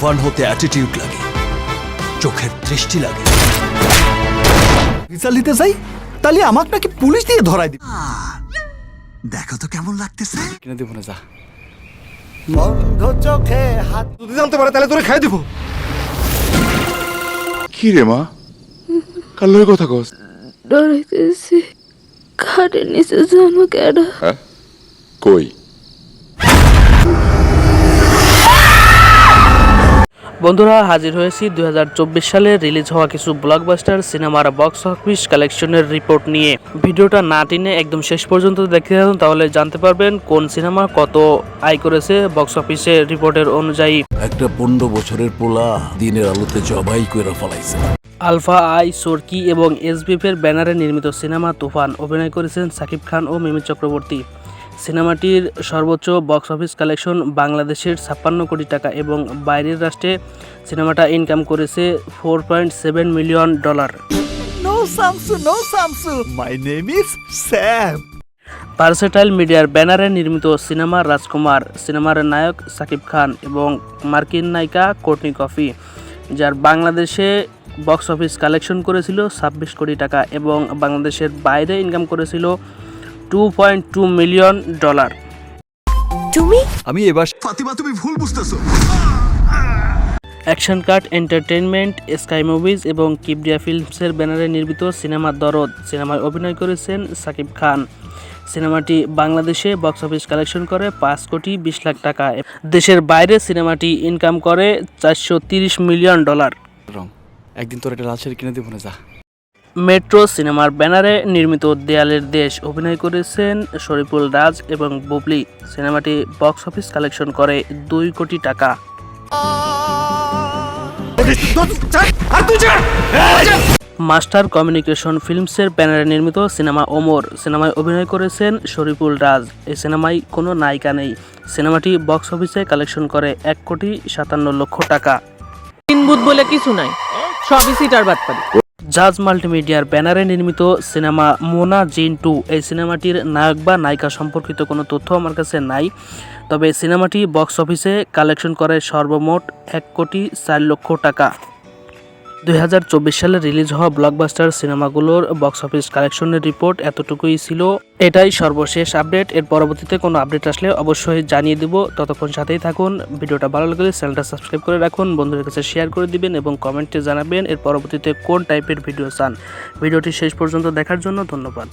Fun হতে attitude লাগে। চোখের দৃষ্টি লাগে। বিচার নিতে চাই? তাহলে আমাকে নাকি পুলিশ দিয়ে ধরাই দিবে। দেখো তো কেমন লাগতেছে। কিনে দেবো না যা। বন্ধ চোখে হাত যদি জানতে পারে তাহলে তোরে খাই দিব। কি রে মা? কার লগে কথা কস? ডরাইতেছি খাটের নিচে জানো কেডা? হ্যাঁ? কই? বন্ধুরা হাজির হয়েছি দুই হাজার চব্বিশ সালে রিলিজ হওয়া কিছু ব্লকবাস্টার সিনেমার বক্স অফিস কালেকশনের রিপোর্ট নিয়ে। ভিডিওটা না টেনে একদম শেষ পর্যন্ত দেখতে থাকুন তাহলে জানতে পারবেন কোন সিনেমা কত আয় করেছে বক্স অফিসে রিপোর্টের অনুযায়ী। একটা পনেরো বছরের পোলা দিনের আলোতে জবাই করে ফলাইছে। আলফা আই সোরকি এবং এসবিএফ এর ব্যানারে নির্মিত সিনেমা তুফান। অভিনয় করেছেন সাকিব খান ও মিমি চক্রবর্তী। সিনেমাটির সর্বোচ্চ বক্স অফিস কালেকশন বাংলাদেশের ছাপ্পান্ন কোটি টাকা এবং বাইরের রাষ্ট্রে সিনেমাটা ইনকাম করেছে four point seven million dollar is মিডিয়ার ব্যানারে নির্মিত সিনেমা রাজকুমার সিনেমার নায়ক সাকিব খান এবং মার্কিন নায়িকা কোর্টনি কফি যার বাংলাদেশে বক্স অফিস কালেকশন করেছিল ছাব্বিশ কোটি টাকা এবং বাংলাদেশের বাইরে ইনকাম করেছিল two point two million dollar তুমি? আমি এবার ফাতিমা তুমি ভুল বুঝতেছো। Action cut entertainment sky movies এবং কিবরিয়া ফিল্মসের ব্যানারে নির্মিত সিনেমা দরদ। সিনেমায় অভিনয় করেছেন সাকিব খান। সিনেমাটি বাংলাদেশে বক্স অফিস কালেকশন করে পাঁচ কোটি বিশ লাখ টাকা। দেশের বাইরে সিনেমাটি ইনকাম করে চারশো তিরিশ মিলিয়ন ডলার একদিন তোর একটা লাল শাড়ি কিনে দেবো না যা। মেট্রো সিনেমার ব্যানারে নির্মিত দেয়ালের দেশ অভিনয় করেছেন শরীফুল রাজ এবং বুবলি। সিনেমাটি বক্স অফিস কালেকশন করে দুই কোটি টাকা। মাস্টার কমিউনিকেশন ফিল্মসের ব্যানারে নির্মিত সিনেমা ওমর। সিনেমায় অভিনয় করেছেন শরীফুল রাজ। এই সিনেমায় কোনো নায়িকা নেই। সিনেমাটি বক্স অফিসে কালেকশন করে এক কোটি সাতান্ন লক্ষ টাকা। তিন বলে কিছু নাই। সবই সিটার বাদ জাজ মাল্টিমিডিয়ার ব্যানারে নির্মিত সিনেমা মোনা জিন টু। এই সিনেমাটির নায়ক বা নায়িকা সম্পর্কিত কোনো তথ্য আমার কাছে নাই। তবে সিনেমাটি বক্স অফিসে কালেকশন করে সর্বমোট এক কোটি চার লক্ষ টাকা। দুই হাজার চব্বিশ সালে রিলিজ হওয়া ব্লকবাস্টার সিনেমাগুলোর বক্স অফিস কালেকশনের রিপোর্ট এতটুকুই ছিল। এটাই সর্বশেষ আপডেট এর পরবর্তীতে কোনো আপডেট আসলে অবশ্যই জানিয়ে দেব। ততক্ষণ সাথেই থাকুন। ভিডিওটা ভালো লাগলে চ্যানেলটা সাবস্ক্রাইব করে রাখুন। বন্ধুদের কাছে শেয়ার করে দিবেন এবং কমেন্টে জানাবেন এর পরবর্তীতে কোন টাইপের ভিডিও চান। ভিডিওটি শেষ পর্যন্ত দেখার জন্য ধন্যবাদ।